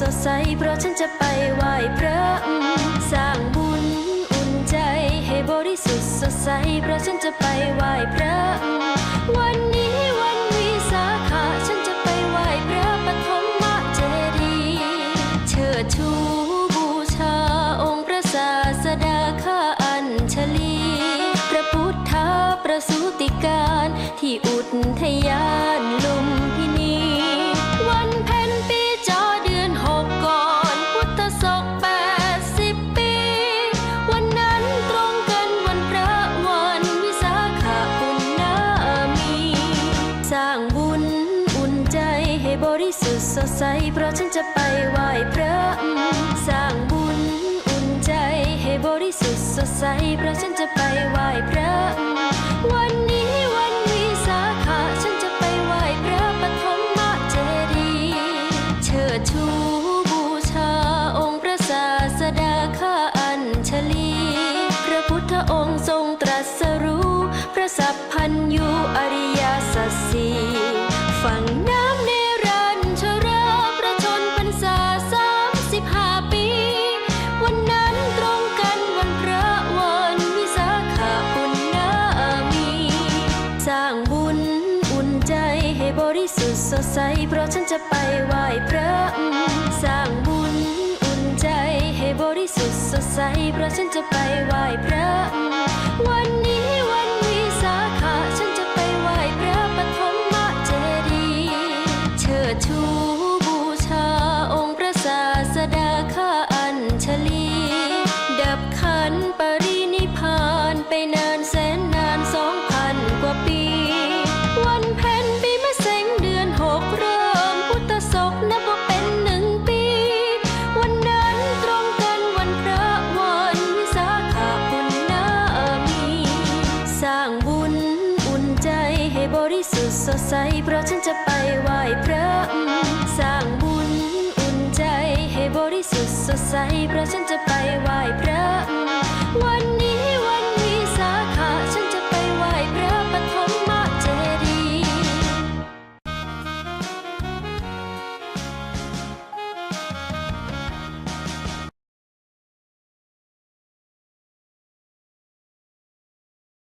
สดใส เพราะฉันจะไปไหว้พระสร้างบุญอุ่นใจให้บริสุทธิ์สดใส เพราะฉันจะไปไหว้พระวันนี้วันวิสาขะฉันจะไปไหว้พระปฐมเจดีเชิดชูบูชาองค์พระศาสดาข้าอัญชลี พระพุทธประสูติการที่อุทยานลุม ริสุทธิ์สดใส เพราะฉันจะไปไหว้พระสร้างบุญอุ่นใจ ให้บริสุทธิ์สดใส เพราะฉันจะไปไหว้พระวันนี้วันวิสาขะฉันจะไปไหว้พระปฐมเจดีย์เชิดชูบูชาองค์พระศาสดาข้าอัญชลี พระพุทธองค์ทรงตรัสรู้ พระสัพพัญยูอริยสัจสี่างบุญอุ่นใจให้บริสุทธิ์สดใส เพราะฉันจะไปไหว้พระสร้างบุญอุ่นใจให้บริสุทธิ์สดใส เพราะฉันจะไปไหว้ สดใสเพราะฉันจะไปไหว้พระสร้างบุญอุ่นใจให้บริสุทธิ์สดใสเพราะฉันจะไปไหว้พระวัน